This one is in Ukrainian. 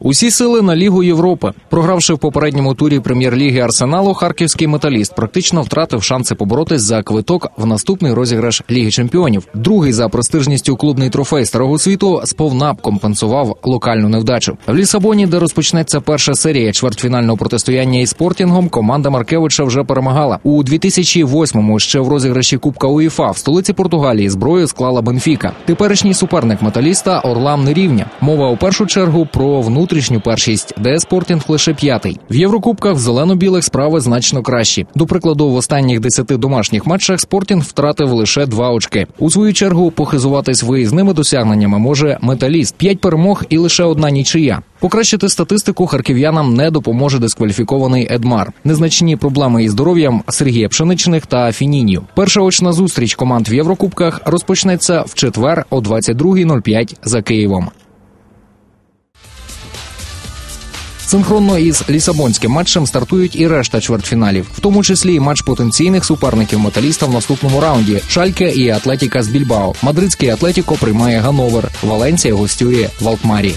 Усі сили на Лігу Європи. Програвши в попередньому турі прем'єр-ліги Арсеналу, харківський металіст практично втратив шанси поборотись за квиток в наступний розіграш Ліги Чемпіонів. Другий за престижністю клубний трофей старого світу сповна компенсував локальну невдачу. В Лісабоні, де розпочнеться перша серія чвертьфінального протистояння із спортінгом, команда Маркевича вже перемагала у 2008-му Ще в розіграші Кубка УЄФА в столиці Португалії зброю склала Бенфіка. Теперішній суперник металіста Орлам нерівня. Мова у першу чергу про внутрішню першість, де спортінг лише п'ятий. В Єврокубках зелено-білих справи значно кращі. До прикладу, в останніх десяти домашніх матчах спортінг втратив лише два очки. У свою чергу похизуватись виїзними досягненнями може металіст п'ять перемог і лише одна нічия. Покращити статистику харків'янам не допоможе дискваліфікований Едмар. Незначні проблеми із здоров'ям Сергія Пшеничних та Фінінів. Перша очна зустріч команд в Єврокубках розпочнеться в четвер о 22.05 за Києвом. Синхронно із лісабонським матчем стартують і решта чвертьфіналів, в тому числі і матч потенційних суперників металіста в наступному раунді: Шальке і Атлетіка з Більбао. Мадридський Атлетіко приймає Гановер. Валенсія гостює в Алкмарі.